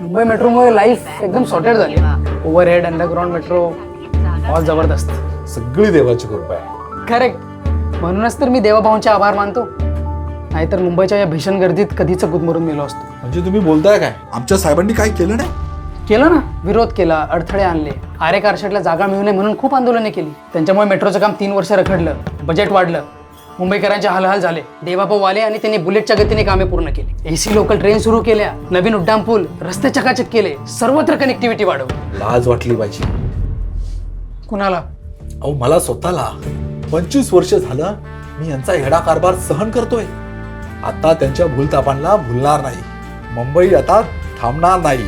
मुंबई मेट्रोमुळे लाईफ एकदम सॉर्टेड झाली. ओव्हरहेड अंडरग्राऊंड मेट्रो ऑल जबरदस्त. सगळी देवाची कृपा आहे. करेक्ट म्हणूनच तर मी देवाभाऊंचे आभार मानतो. नाहीतर मुंबईच्या या भीषण गर्दीत कधीच गुदमरून मेलो असतो. म्हणजे तुम्ही बोलताय काय? आमच्या साहेबांनी काय केलं नाही? केलं ना. विरोध केला अडथळे आणले. आरे कारशेडला जागा मिळू नये म्हणून खूप आंदोलने केली. त्यांच्यामुळे मेट्रोचं काम तीन वर्ष रखडलं. बजेट वाढलं. मुंबईकरांचे हालहाल झाले. देवाभाऊ आले आणि त्यांनी बुलेटच्या गतीने कामे पूर्ण केली. एसी लोकल ट्रेन सुरू केल्या. नवीन उड्डाण पूल रस्ते चकाचक केले. सर्वत्र कनेक्टिव्हिटी वाढवली. लाज वाटली पाहिजे कुणाला? अहो मला स्वतःला. पंचवीस वर्ष झालं मी यांचा हेडा कारभार सहन करतोय. आता त्यांच्या भूलतापांना भुलणार नाही. मुंबई आता थांबणार नाही.